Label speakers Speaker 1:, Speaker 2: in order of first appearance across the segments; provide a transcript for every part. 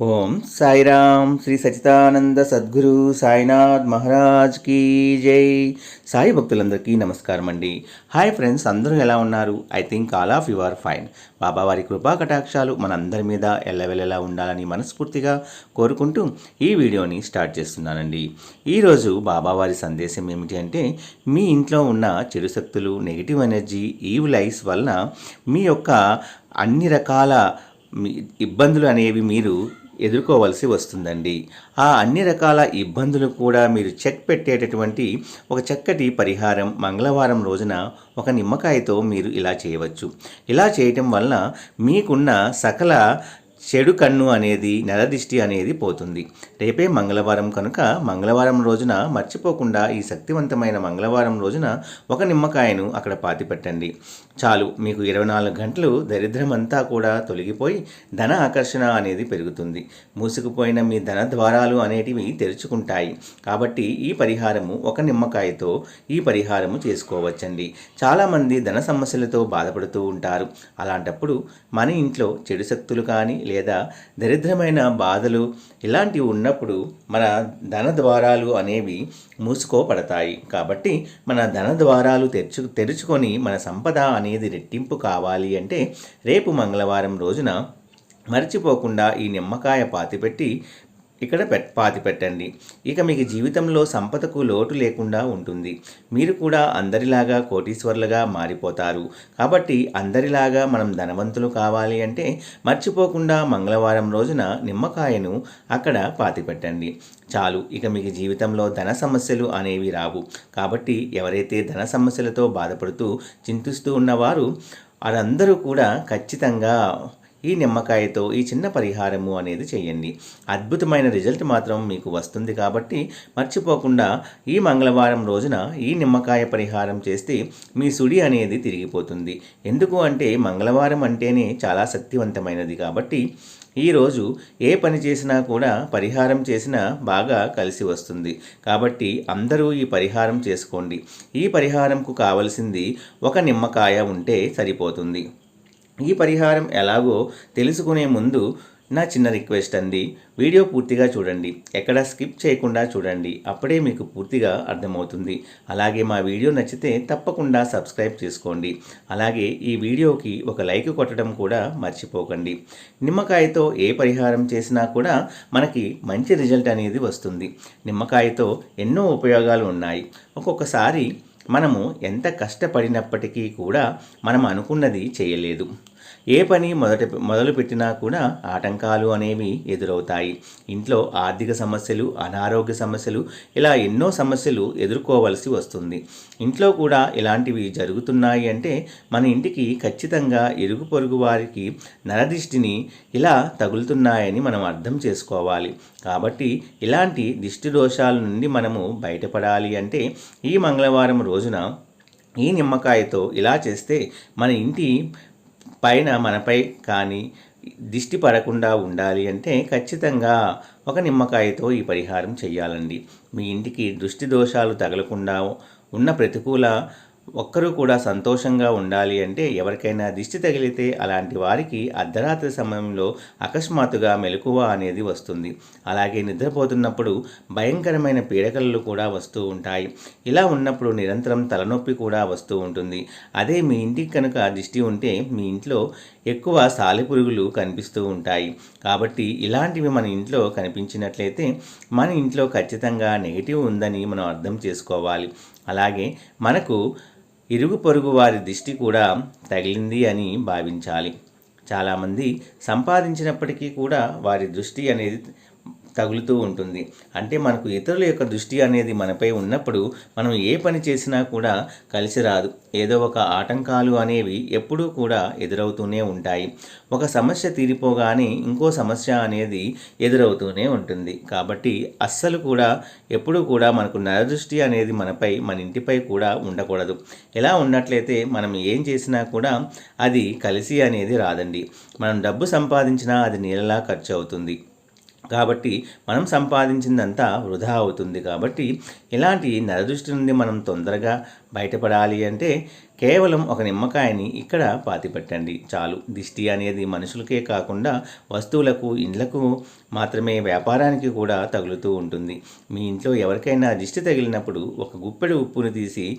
Speaker 1: ఓం సాయిరామ్ శ్రీ సచితానంద సద్గురు సాయినాథ్ మహారాజ్ కీ జై. సాయి భక్తులందరికీ నమస్కారం అండి. హాయ్ ఫ్రెండ్స్ అందరూ ఎలా ఉన్నారు? I think all of you are fine. బాబావారి కృపా కటాక్షాలు మనందరి మీద ఎల్లవెల్లలా ఉండాలని మనస్ఫూర్తిగా కోరుకుంటూ ఈ వీడియోని స్టార్ట్ చేస్తున్నానండి. ఈరోజు బాబావారి సందేశం ఏమిటి అంటే మీ ఇంట్లో ఉన్న చెడు శక్తులు నెగిటివ్ ఎనర్జీ ఈవ్ లైఫ్ వలన మీ యొక్క అన్ని రకాల మీ- ఇబ్బందులు అనేవి మీరు ఎదుర్కోవలసి వస్తుందండి. ఆ అన్ని రకాల ఇబ్బందులు కూడా మీరు చెక్ పెట్టేటటువంటి ఒక చక్కటి పరిహారం మంగళవారం రోజున ఒక నిమ్మకాయతో మీరు ఇలా చేయవచ్చు. ఇలా చేయటం వలన మీకున్న సకల చెడు కన్ను అనేది నరదిష్టి అనేది పోతుంది. రేపే మంగళవారం కనుక మంగళవారం రోజున మర్చిపోకుండా ఈ శక్తివంతమైన మంగళవారం రోజున ఒక నిమ్మకాయను అక్కడ పాతి పెట్టండి చాలు మీకు ఇరవై నాలుగు గంటలు దరిద్రం అంతా కూడా తొలగిపోయి ధన ఆకర్షణ అనేది పెరుగుతుంది. మూసుకుపోయిన మీ ధన ద్వారాలు అనేటివి తెరుచుకుంటాయి. కాబట్టి ఈ పరిహారము ఒక నిమ్మకాయతో ఈ పరిహారము చేసుకోవచ్చండి. చాలామంది ధన సమస్యలతో బాధపడుతూ ఉంటారు. అలాంటప్పుడు మన ఇంట్లో చెడు శక్తులు కానీ లేదా దరిద్రమైన బాధలు ఇలాంటివి ఉన్నప్పుడు మన ధన ద్వారాలు అనేవి మూసుకోపడతాయి కాబట్టి మన ధన ద్వారాలు తెరుచు తెరుచుకొని మన సంపద అనేది రెట్టింపు కావాలి అంటే రేపు మంగళవారం రోజున మర్చిపోకుండా ఈ నిమ్మకాయ పాతిపెట్టి ఇక్కడ పెట్ పాతి పెట్టండి. ఇక మీకు జీవితంలో సంపదకు లోటు లేకుండా ఉంటుంది. మీరు కూడా అందరిలాగా కోటీశ్వర్లుగా మారిపోతారు. కాబట్టి అందరిలాగా మనం ధనవంతులు కావాలి అంటే మర్చిపోకుండా మంగళవారం రోజున నిమ్మకాయను అక్కడ పాతి పెట్టండి. చాలు ఇక మీకు జీవితంలో ధన సమస్యలు అనేవి రావు. కాబట్టి ఎవరైతే ధన సమస్యలతో బాధపడుతూ చింతిస్తూ ఉన్నవారు వారందరూ కూడా ఖచ్చితంగా ఈ నిమ్మకాయతో ఈ చిన్న పరిహారము అనేది చేయండి. అద్భుతమైన రిజల్ట్ మాత్రం మీకు వస్తుంది కాబట్టి మర్చిపోకుండా ఈ మంగళవారం రోజున ఈ నిమ్మకాయ పరిహారం చేస్తే మీ సుడి అనేది తిరిగిపోతుంది. ఎందుకు అంటే మంగళవారం అంటేనే చాలా శక్తివంతమైనది కాబట్టి ఈరోజు ఏ పని చేసినా కూడా పరిహారం చేసినా బాగా కలిసి వస్తుంది. కాబట్టి అందరూ ఈ పరిహారం చేసుకోండి. ఈ పరిహారంకు కావలసింది ఒక నిమ్మకాయ ఉంటే సరిపోతుంది. ఈ పరిహారం ఎలాగో తెలుసుకునే ముందు నా చిన్న రిక్వెస్ట్ అండి. వీడియో పూర్తిగా చూడండి. ఎక్కడ స్కిప్ చేయకుండా చూడండి. అప్పుడే మీకు పూర్తిగా అర్థమవుతుంది. అలాగే మా వీడియో నచ్చితే తప్పకుండా సబ్స్క్రైబ్ చేసుకోండి. అలాగే ఈ వీడియోకి ఒక లైక్ కొట్టడం కూడా మర్చిపోకండి. నిమ్మకాయతో ఏ పరిహారం చేసినా కూడా మనకి మంచి రిజల్ట్ అనేది వస్తుంది. నిమ్మకాయతో ఎన్నో ఉపయోగాలు ఉన్నాయి. ఒక్కొక్కసారి మనము ఎంత కష్టపడినప్పటికీ కూడా మనం అనుకున్నది చేయలేదు. ఏ పని మొదట మొదలుపెట్టినా కూడా ఆటంకాలు అనేవి ఎదురవుతాయి. ఇంట్లో ఆర్థిక సమస్యలు అనారోగ్య సమస్యలు ఇలా ఎన్నో సమస్యలు ఎదుర్కోవలసి వస్తుంది. ఇంట్లో కూడా ఇలాంటివి జరుగుతున్నాయి అంటే మన ఇంటికి ఖచ్చితంగా ఇరుగు పొరుగు వారికి నరదిష్టిని ఇలా తగులుతున్నాయని మనం అర్థం చేసుకోవాలి. కాబట్టి ఇలాంటి దిష్టి దోషాల నుండి మనము బయటపడాలి అంటే ఈ మంగళవారం రోజున ఈ నిమ్మకాయతో ఇలా చేస్తే మన ఇంటి పైన మనపై కానీ దిష్టి పడకుండా ఉండాలి అంటే ఖచ్చితంగా ఒక నిమ్మకాయతో ఈ పరిహారం చేయాలండి మీ ఇంటికి దృష్టి దోషాలు తగలకుండా ఉన్న ప్రతికూల ఒక్కరూ కూడా సంతోషంగా ఉండాలి అంటే ఎవరికైనా దిష్టి తగిలితే అలాంటి వారికి అర్ధరాత్రి సమయంలో అకస్మాత్తుగా మెలకువ అనేది వస్తుంది. అలాగే నిద్రపోతున్నప్పుడు భయంకరమైన పీడకలలు కూడా వస్తూ ఉంటాయి. ఇలా ఉన్నప్పుడు నిరంతరం తలనొప్పి కూడా వస్తూ ఉంటుంది. అదే మీ ఇంటికి కనుక దిష్టి ఉంటే మీ ఇంట్లో ఎక్కువ సాలెపురుగులు కనిపిస్తూ ఉంటాయి. కాబట్టి ఇలాంటివి మన ఇంట్లో కనిపించినట్లయితే మన ఇంట్లో ఖచ్చితంగా నెగిటివ్ ఉందని మనం అర్థం చేసుకోవాలి. అలాగే మనకు ఇరుగు పొరుగు వారి దిష్టి కూడా తగిలింది అని భావించాలి. చాలామంది సంపాదించినప్పటికీ కూడా వారి దృష్టి అనేది తగులుతూ ఉంటుంది. అంటే మనకు ఇతరుల యొక్క దృష్టి అనేది మనపై ఉన్నప్పుడు మనం ఏ పని చేసినా కూడా కలిసి రాదు. ఏదో ఒక ఆటంకాలు అనేవి ఎప్పుడూ కూడా ఎదురవుతూనే ఉంటాయి. ఒక సమస్య తీరిపోగానే ఇంకో సమస్య అనేది ఎదురవుతూనే ఉంటుంది. కాబట్టి అస్సలు కూడా ఎప్పుడూ కూడా మనకు నరదృష్టి అనేది మనపై మన ఇంటిపై కూడా ఉండకూడదు. ఎలా ఉన్నట్లయితే మనం ఏం చేసినా కూడా అది కలిసి అనేది రాదండి. మనం డబ్బు సంపాదించినా అది నీళ్ళలా ఖర్చు అవుతుంది. కాబట్టి మనం సంపాదించిందంతా వృధా అవుతుంది కాబట్టి ఇలాంటి నరదృష్టి నుండి మనం తొందరగా బయటపడాలి అంటే కేవలం ఒక నిమ్మకాయని ఇక్కడ పాతిపెట్టండి. చాలు. దిష్టి అనేది మనుషులకే కాకుండా వస్తువులకు ఇండ్లకు మాత్రమే వ్యాపారానికి కూడా తగులుతూ ఉంటుంది. మీ ఇంట్లో ఎవరికైనా దిష్టి తగిలినప్పుడు ఒక గుప్పెడు ఉప్పుని తీసి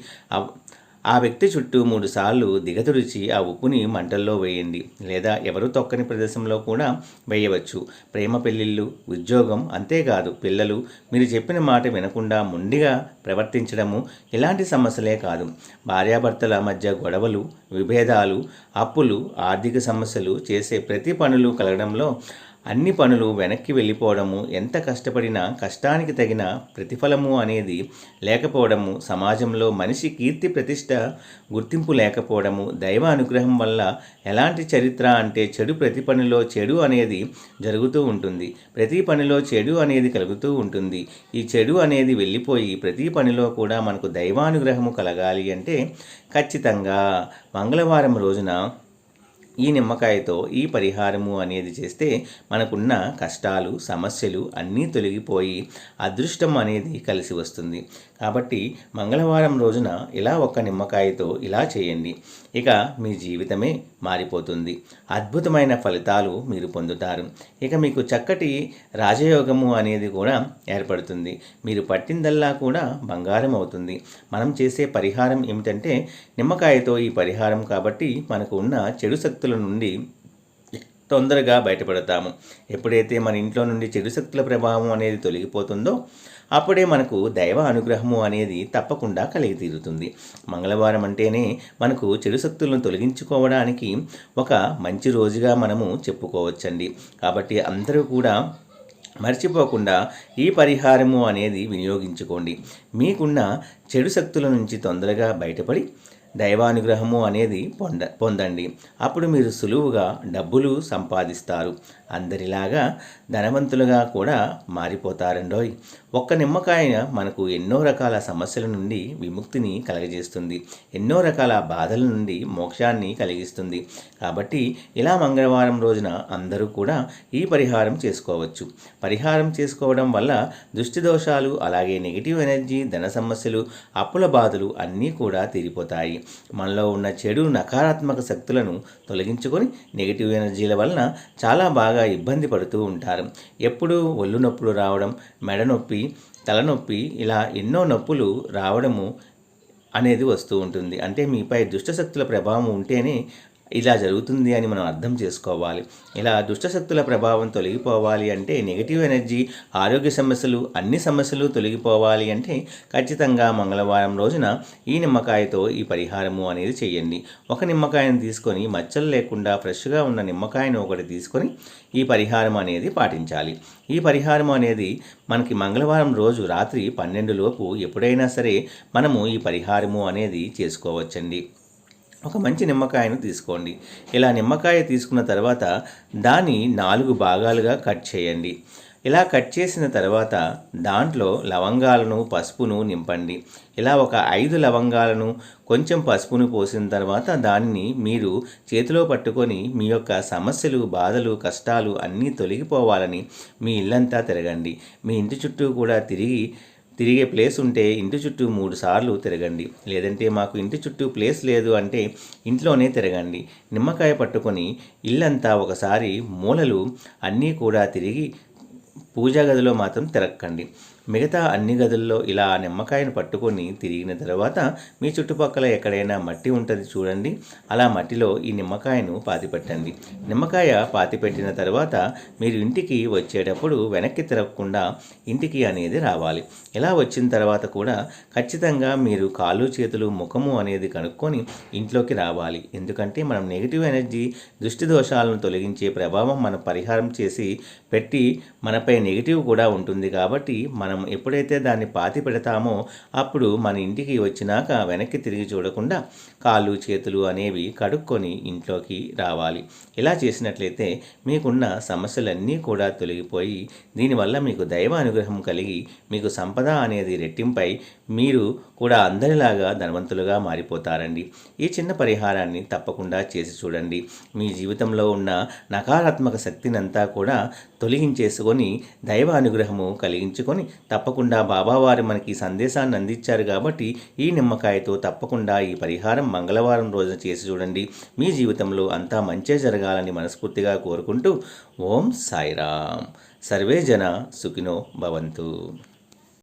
Speaker 1: ఆ వ్యక్తి చుట్టూ మూడుసార్లు దిగతుడిచి ఆ ఉప్పుని మంటల్లో వేయండి లేదా ఎవరు తొక్కని ప్రదేశంలో కూడా వేయవచ్చు. ప్రేమ పెళ్ళిళ్ళు ఉద్యోగం అంతేకాదు. పిల్లలు మీరు చెప్పిన మాట వినకుండా ముండిగా ప్రవర్తించడము ఇలాంటి సమస్యలే కాదు. భార్యాభర్తల మధ్య గొడవలు విభేదాలు అప్పులు ఆర్థిక సమస్యలు చేసే ప్రతి పనులు కలగడంలో అన్ని పనులు వెనక్కి వెళ్ళిపోవడము ఎంత కష్టపడినా కష్టానికి తగిన ప్రతిఫలము అనేది లేకపోవడము సమాజంలో మనిషి కీర్తి ప్రతిష్ట గుర్తింపు లేకపోవడము దైవ అనుగ్రహం వల్ల ఎలాంటి చరిత్ర అంటే చెడు ప్రతి పనిలో చెడు అనేది జరుగుతూ ఉంటుంది. ప్రతి పనిలో చెడు అనేది కలుగుతూ ఉంటుంది. ఈ చెడు అనేది వెళ్ళిపోయి ప్రతి పనిలో కూడా మనకు దైవానుగ్రహము కలగాలి అంటే ఖచ్చితంగా మంగళవారం రోజున ఈ నిమ్మకాయతో ఈ పరిహారము అనేది చేస్తే మనకున్న కష్టాలు సమస్యలు అన్నీ తొలగిపోయి అదృష్టం అనేది కలిసి వస్తుంది. కాబట్టి మంగళవారం రోజున ఇలా ఒక్క నిమ్మకాయతో ఇలా చేయండి. ఇక మీ జీవితమే మారిపోతుంది. అద్భుతమైన ఫలితాలు మీరు పొందుతారు. ఇక మీకు చక్కటి రాజయోగము అనేది కూడా ఏర్పడుతుంది. మీరు పట్టిందల్లా కూడా బంగారం అవుతుంది. మనం చేసే పరిహారం ఏమిటంటే నిమ్మకాయతో ఈ పరిహారం కాబట్టి మనకు ఉన్న చెడు శక్తులు నుండి తొందరగా బయటపడతాము. ఎప్పుడైతే మన ఇంట్లో నుండి చెడు శక్తుల ప్రభావం అనేది తొలగిపోతుందో అప్పుడే మనకు దైవ అనుగ్రహము అనేది తప్పకుండా కలిగి తీరుతుంది మంగళవారం అంటేనే మనకు చెడు శక్తులను తొలగించుకోవడానికి ఒక మంచి రోజుగా మనము చెప్పుకోవచ్చండి. కాబట్టి అందరూ కూడా మర్చిపోకుండా ఈ పరిహారము అనేది వినియోగించుకోండి. మీకున్న చెడు శక్తుల నుంచి తొందరగా బయటపడి దైవానుగ్రహము అనేది పొంద పొందండి. అప్పుడు మీరు సులువుగా డబ్బులు సంపాదిస్తారు. అందరిలాగా ధనవంతులుగా కూడా మారిపోతారండోయ్. ఒక్క నిమ్మకాయ మనకు ఎన్నో రకాల సమస్యల నుండి విముక్తిని కలగజేస్తుంది. ఎన్నో రకాల బాధల నుండి మోక్షాన్ని కలిగిస్తుంది. కాబట్టి ఇలా మంగళవారం రోజున అందరూ కూడా ఈ పరిహారం చేసుకోవచ్చు. పరిహారం చేసుకోవడం వల్ల దృష్టి దోషాలు అలాగే నెగిటివ్ ఎనర్జీ ధన సమస్యలు అప్పుల బాధలు అన్నీ కూడా తీరిపోతాయి. మనలో ఉన్న చెడు నకారాత్మక శక్తులను తొలగించుకొని నెగిటివ్ ఎనర్జీల వలన చాలా బాగా ఇబ్బంది పడుతూ ఉంటారు. ఎప్పుడూ ఒళ్ళు నొప్పులు రావడం మెడ నొప్పి తలనొప్పి ఇలా ఎన్నో నొప్పులు రావడము అనేది వస్తూ ఉంటుంది. అంటే మీపై దుష్టశక్తుల ప్రభావం ఉంటేనే ఇలా జరుగుతుంది అని మనం అర్థం చేసుకోవాలి. ఇలా దుష్టశక్తుల ప్రభావం తొలగిపోవాలి అంటే నెగిటివ్ ఎనర్జీ ఆరోగ్య సమస్యలు అన్ని సమస్యలు తొలగిపోవాలి అంటే ఖచ్చితంగా మంగళవారం రోజున ఈ నిమ్మకాయతో ఈ పరిహారము అనేది చేయండి. ఒక నిమ్మకాయను తీసుకొని మచ్చలు లేకుండా ఫ్రెష్గా ఉన్న నిమ్మకాయను ఒకటి తీసుకొని ఈ పరిహారం అనేది పాటించాలి. ఈ పరిహారం అనేది మనకి మంగళవారం రోజు రాత్రి పన్నెండు లోపు ఎప్పుడైనా సరే మనము ఈ పరిహారము అనేది చేసుకోవచ్చండి. ఒక మంచి నిమ్మకాయను తీసుకోండి. ఇలా నిమ్మకాయ తీసుకున్న తర్వాత దాన్ని నాలుగు భాగాలుగా కట్ చేయండి. ఇలా కట్ చేసిన తర్వాత దాంట్లో లవంగాలను పసుపును నింపండి. ఇలా ఒక ఐదు లవంగాలను కొంచెం పసుపును పోసిన తర్వాత దాన్ని మీరు చేతిలో పట్టుకొని మీ యొక్క సమస్యలు బాధలు కష్టాలు అన్నీ తొలగిపోవాలని మీ ఇల్లంతా తిరగండి. మీ ఇంటి చుట్టూ కూడా తిరిగి తిరిగే ప్లేస్ ఉంటే ఇంటి చుట్టూ మూడు సార్లు తిరగండి. లేదంటే మాకు ఇంటి చుట్టూ ప్లేస్ లేదు అంటే ఇంట్లోనే తిరగండి. నిమ్మకాయ పట్టుకొని ఇల్లంతా ఒకసారి మూలలు అన్నీ కూడా తిరిగి పూజా గదిలో మాత్రం తిరక్కండి. మిగతా అన్ని గదుల్లో ఇలా నిమ్మకాయను పట్టుకొని తిరిగిన తర్వాత మీ చుట్టుపక్కల ఎక్కడైనా మట్టి ఉంటుంది చూడండి. అలా మట్టిలో ఈ నిమ్మకాయను పాతిపెట్టండి. నిమ్మకాయ పాతిపెట్టిన తర్వాత మీరు ఇంటికి వచ్చేటప్పుడు వెనక్కి తిరగకుండా ఇంటికి అనేది రావాలి. ఇలా వచ్చిన తర్వాత కూడా ఖచ్చితంగా మీరు కాళ్ళు చేతులు ముఖము అనేది కనుక్కొని ఇంట్లోకి రావాలి. ఎందుకంటే మనం నెగిటివ్ ఎనర్జీ దృష్టి దోషాలను తొలగించే ప్రభావం మనం పరిహారం చేసి పెట్టి మనపై నెగిటివ్ కూడా ఉంటుంది కాబట్టి మనం మనం ఎప్పుడైతే దాన్ని పాతి పెడతామో అప్పుడు మన ఇంటికి వచ్చినాక వెనక్కి తిరిగి చూడకుండా కాళ్ళు చేతులు అనేవి కడుక్కొని ఇంట్లోకి రావాలి. ఇలా చేసినట్లయితే మీకున్న సమస్యలన్నీ కూడా తొలగిపోయి దీనివల్ల మీకు దైవ అనుగ్రహం కలిగి మీకు సంపద అనేది రెట్టింపై మీరు కూడా అందరిలాగా ధనవంతులుగా మారిపోతారండి. ఈ చిన్న పరిహారాన్ని తప్పకుండా చేసి చూడండి. మీ జీవితంలో ఉన్న నకారాత్మక శక్తినంతా కూడా తొలగించేసుకొని దైవ అనుగ్రహము కలిగించుకొని తప్పకుండా బాబావారు మనకి ఈ సందేశాన్ని అందించారు కాబట్టి ఈ నిమ్మకాయతో తప్పకుండా ఈ పరిహారం మంగళవారం రోజున చేసి చూడండి. మీ జీవితంలో అంతా మంచే జరగాలని మనస్ఫూర్తిగా కోరుకుంటూ ఓం సాయిరామ్. సర్వే జన సుఖినో భవంతు.